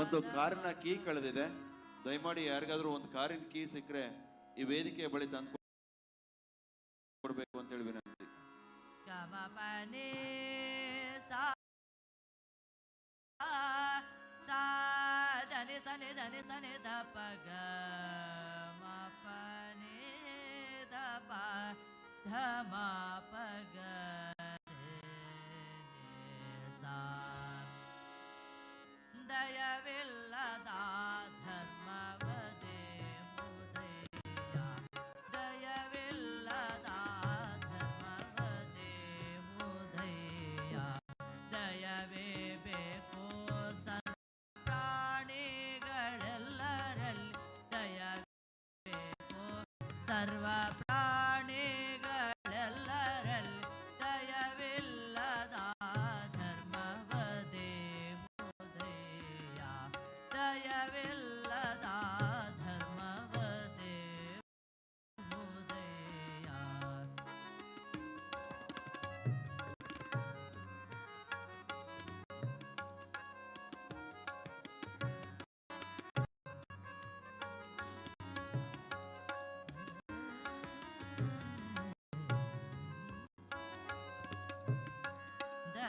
ಒಂದು ಕಾರಿನ ಕೀ ಕಳೆದಿದೆ. ದಯಮಾಡಿ ಯಾರಿಗಾದ್ರೂ ಒಂದು ಕಾರಿನ ಕೀ ಸಿಕ್ಕರೆ ಈ ವೇದಿಕೆ ಬಳಿ ತಂದು ಕೊಡ್ಬೇಕು ಅಂತ ಹೇಳಿ ವಿನಂತಿ. ಧ ಧನಿ ಸನಿ ಧನಿ ಗ ಧಮ ಪ ಗ ದಯವಿಲ್ಲದ ಧರ್ಮವದೇ ಮುದಯ ದಯವಿಲ್ಲದ ಧರ್ಮವದೇ ಮುದಯ ದಯವೇ ಬೇಕು ಸರ್ವ ಪ್ರಾಣಿಗಳೆಲ್ಲರಲ್ಲಿ ದಯವೇ ಬೇಕು ಸರ್ವ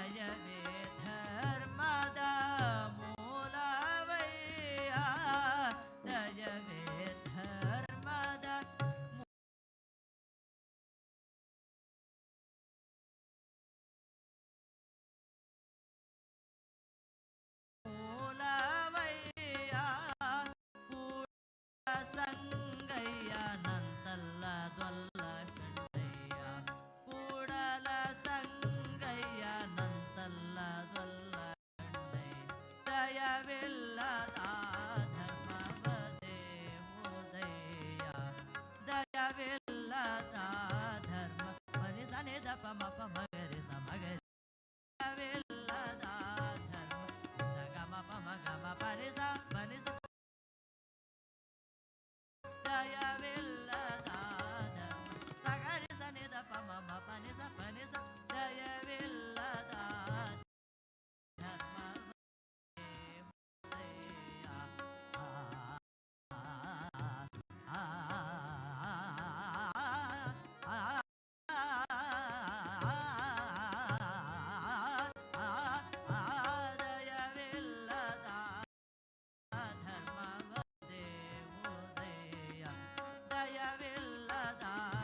ஜயவே தர்மத மூலவையா ஜயவே da pa ma pa ma ಸದಾ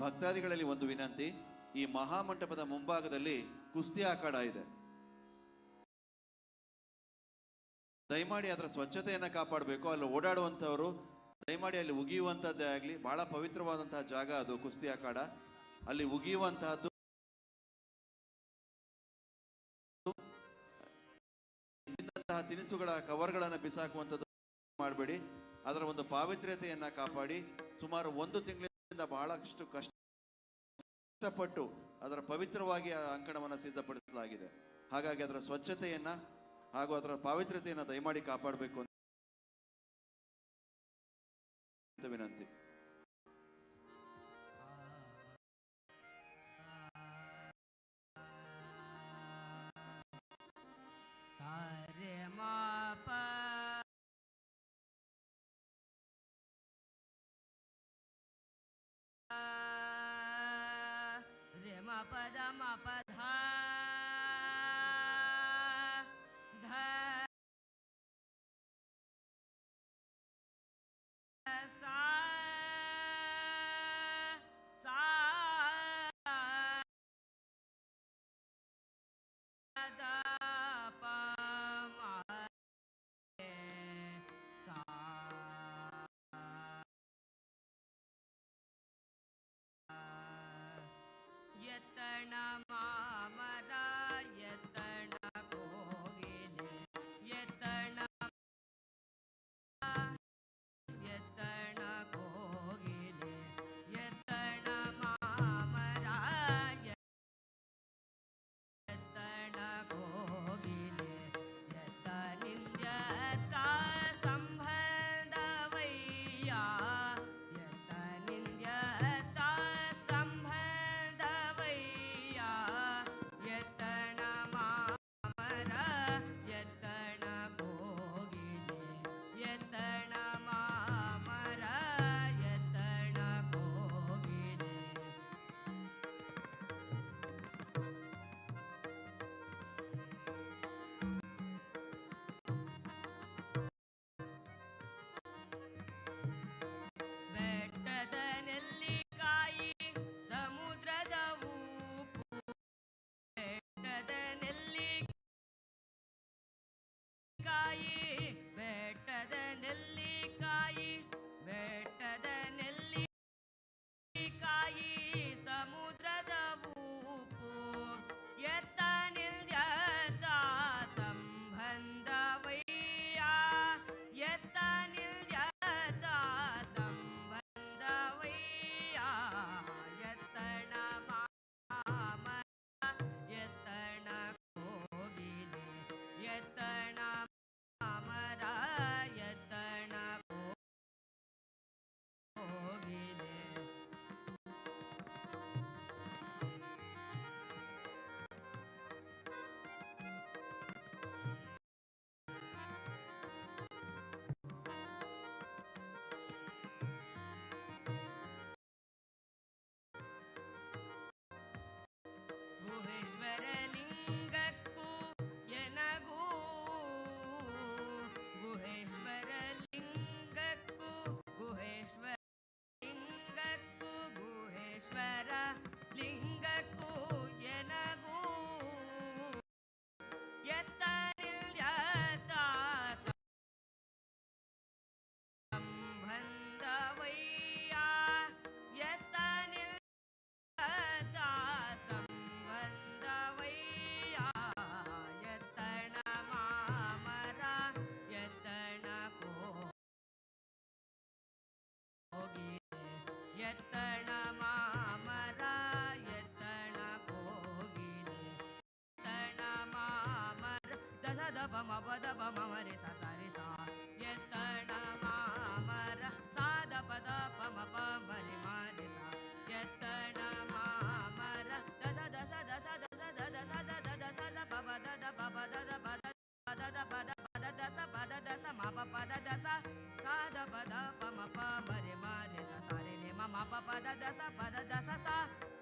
ಭಕ್ತಾದಿಗಳಲ್ಲಿ ಒಂದು ವಿನಂತಿ, ಈ ಮಹಾಮಂಟಪದ ಮುಂಭಾಗದಲ್ಲಿ ಕುಸ್ತಿ ಆಕಾಡ ಇದೆ. ದಯಮಾಡಿ ಅದರ ಸ್ವಚ್ಛತೆಯನ್ನು ಕಾಪಾಡಬೇಕು. ಅಲ್ಲಿ ಓಡಾಡುವಂಥವರು, ದಯಮಾಡಿ ಅಲ್ಲಿ ಉಗಿಯುವಂಥದ್ದೇ ಆಗಲಿ, ಬಹಳ ಪವಿತ್ರವಾದಂತಹ ಜಾಗ ಅದು ಕುಸ್ತಿ ಆಕಾಡ ಅಲ್ಲಿ ಉಗಿಯುವಂತಹದ್ದು ತಿನಿಸುಗಳ ಕವರ್ಗಳನ್ನು ಬಿಸಾಕುವಂತದ್ದು ಮಾಡಬೇಡಿ. ಅದರ ಒಂದು ಪಾವಿತ್ರ್ಯತೆಯನ್ನು ಕಾಪಾಡಿ. ಸುಮಾರು ಒಂದು ತಿಂಗಳ ಕಷ್ಟದಿಂದ ಬಹಳಷ್ಟು ಕಷ್ಟ ಕಷ್ಟಪಟ್ಟು ಅದರ ಪವಿತ್ರವಾಗಿ ಆ ಅಂಕಣವನ್ನು ಸಿದ್ಧಪಡಿಸಲಾಗಿದೆ. ಹಾಗಾಗಿ ಅದರ ಸ್ವಚ್ಛತೆಯನ್ನು ಹಾಗೂ ಅದರ ಪಾವಿತ್ರ್ಯತೆಯನ್ನು ದಯಮಾಡಿ ಕಾಪಾಡಬೇಕು ಅಂತ ವಿನಂತಿ. अपदमपद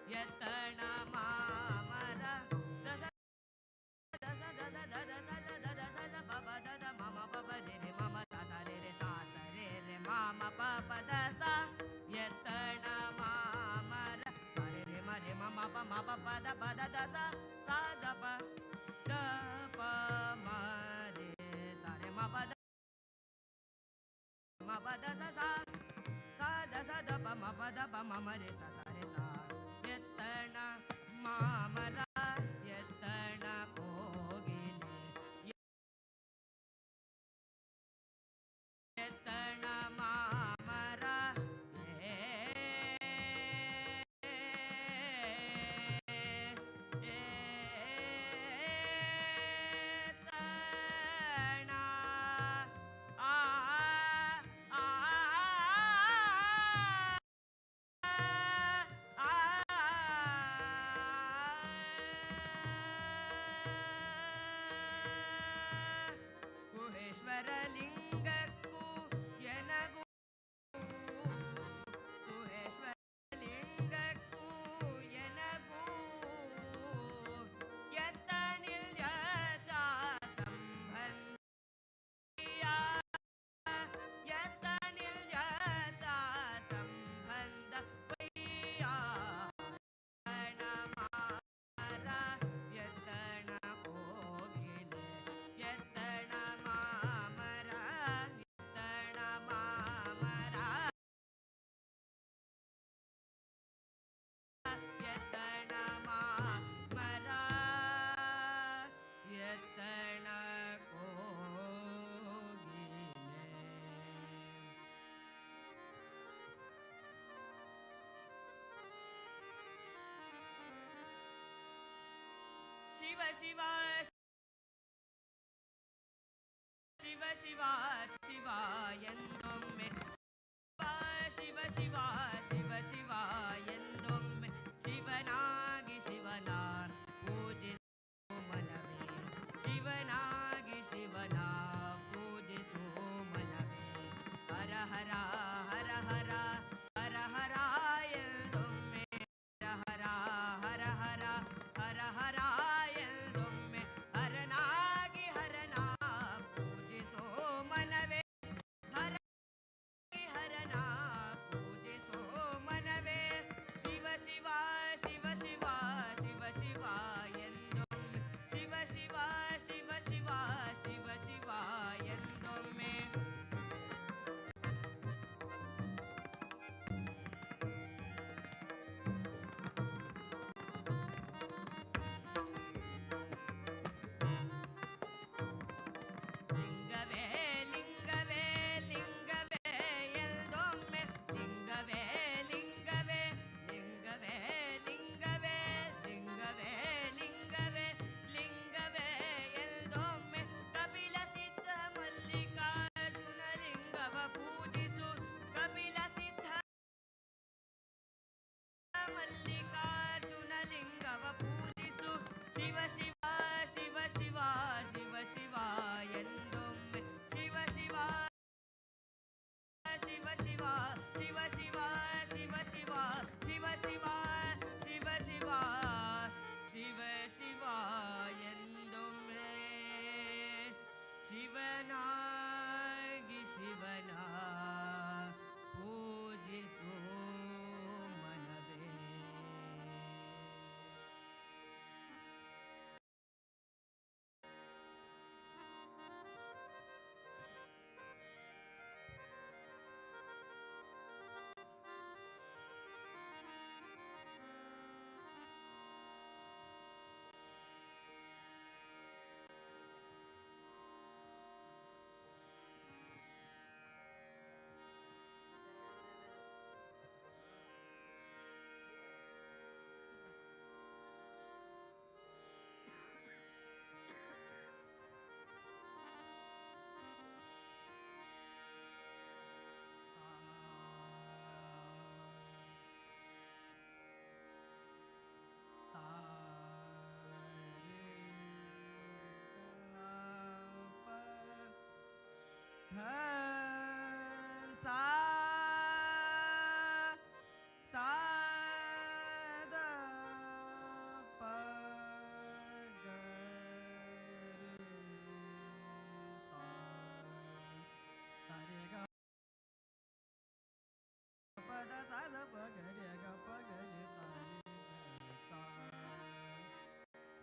Yet the name of पदप मम रे सदा यत्तत्त मा शिवा शिव शिवा शिवायन्तु मे शिवा शिव शिवा शिव शिवायन् शिवना मल्लिका तु शिव शिव शिव शिवा शिव शिवा शिव शिव शिव शिव शिव शिव शिव शिवा शिव शिव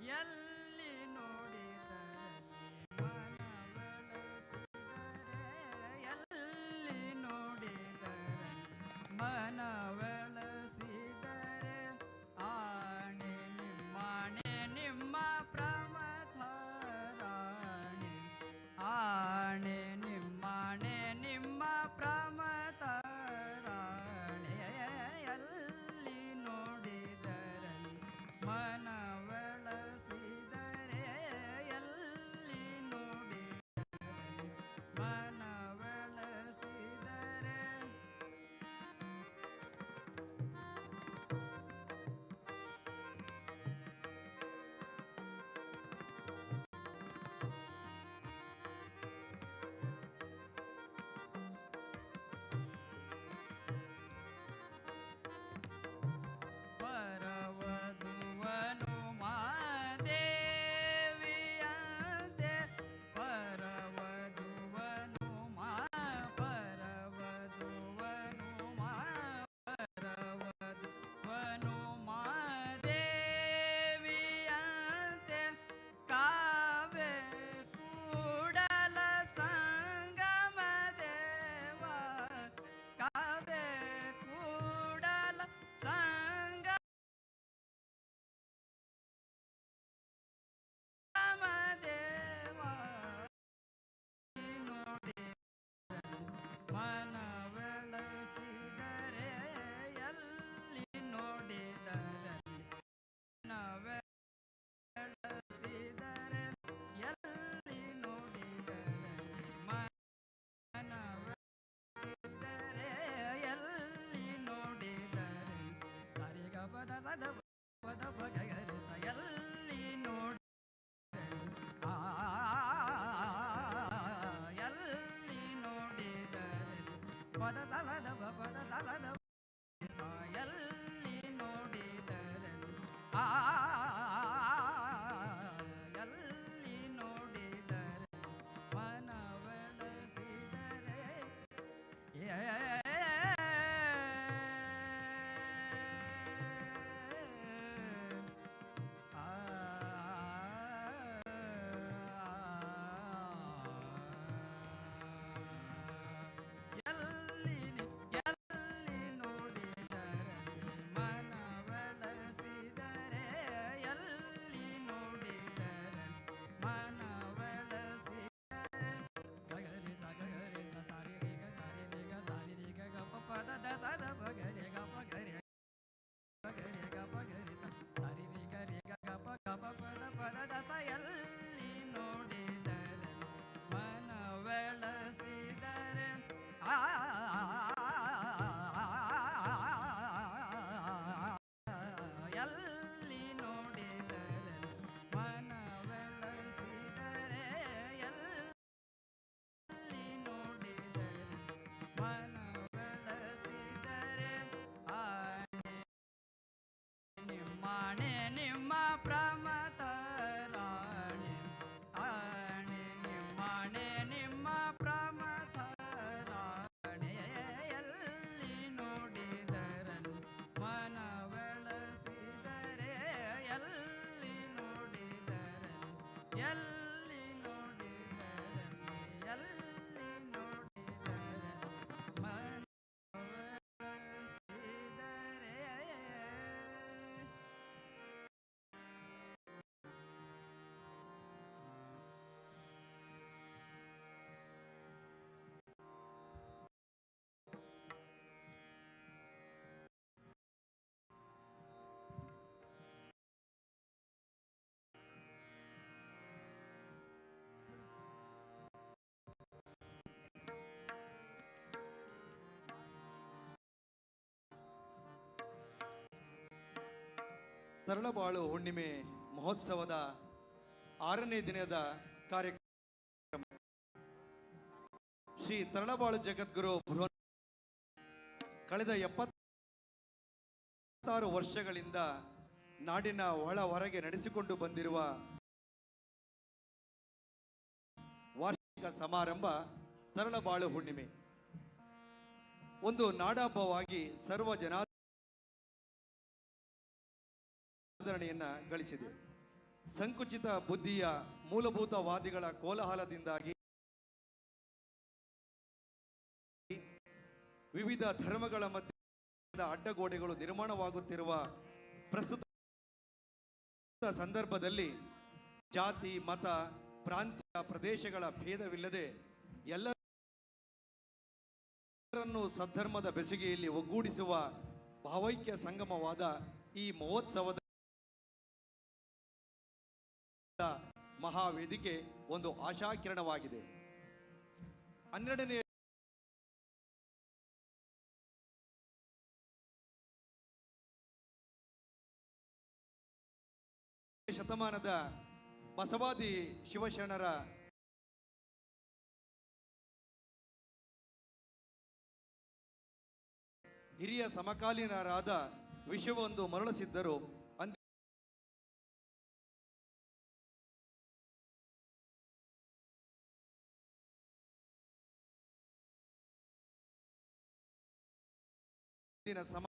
Y al 来来来。ದ ಪ ದ ದ ಸ ಎಲ್ಲಿ ನೋಡಿದರೆ ಮನವೆಳಸಿದರೆ ಆ ಎಲ್ಲಿ ತರಳಬಾಳು ಹುಣ್ಣಿಮೆ ಮಹೋತ್ಸವದ ಆರನೇ ದಿನದ ಕಾರ್ಯಕ್ರಮ. ಶ್ರೀ ತರಳಬಾಳು ಜಗದ್ಗುರು ಬೃಹತ್ ಕಳೆದ ಎಪ್ಪತ್ತಾರು ವರ್ಷಗಳಿಂದ ನಾಡಿನ ಒಳ ಹೊರಗೆ ನಡೆಸಿಕೊಂಡು ಬಂದಿರುವ ವಾರ್ಷಿಕ ಸಮಾರಂಭ ತರಳಬಾಳು ಹುಣ್ಣಿಮೆ. ಒಂದು ನಾಡಹಬ್ಬವಾಗಿ ಸರ್ವ ಜನ ಆದರಣೆಯನ್ನ ಗಳಿಸಿದೆ. ಸಂಕುಚಿತ ಬುದ್ಧಿಯ ಮೂಲಭೂತವಾದಿಗಳ ಕೋಲಾಹಲದಿಂದಾಗಿ ವಿವಿಧ ಧರ್ಮಗಳ ಮಧ್ಯೆ ಅಡ್ಡಗೋಡೆಗಳು ನಿರ್ಮಾಣವಾಗುತ್ತಿರುವ ಪ್ರಸ್ತುತ ಸಂದರ್ಭದಲ್ಲಿ ಜಾತಿ, ಮತ, ಪ್ರಾಂತ್ಯ, ಪ್ರದೇಶಗಳ ಭೇದವಿಲ್ಲದೆ ಎಲ್ಲರನ್ನು ಸದ್ಧರ್ಮದ ಬೆಸುಗೆಯಲ್ಲಿ ಒಗ್ಗೂಡಿಸುವ ಭಾವೈಕ್ಯ ಸಂಗಮವಾದ ಈ ಮಹೋತ್ಸವದ ಮಹಾವೇದಿಕೆ ಒಂದು ಆಶಾಕಿರಣವಾಗಿದೆ. ಹನ್ನೆರಡನೇ ಶತಮಾನದ ಬಸವಾದಿ ಶಿವಶರಣರ ಹಿರಿಯ ಸಮಕಾಲೀನರಾದ ವಿಶ್ವವೊಂದು ಮರಳಿಸಿದ್ದರು. ಅಂದು ಇಂದಿನ ಸಮ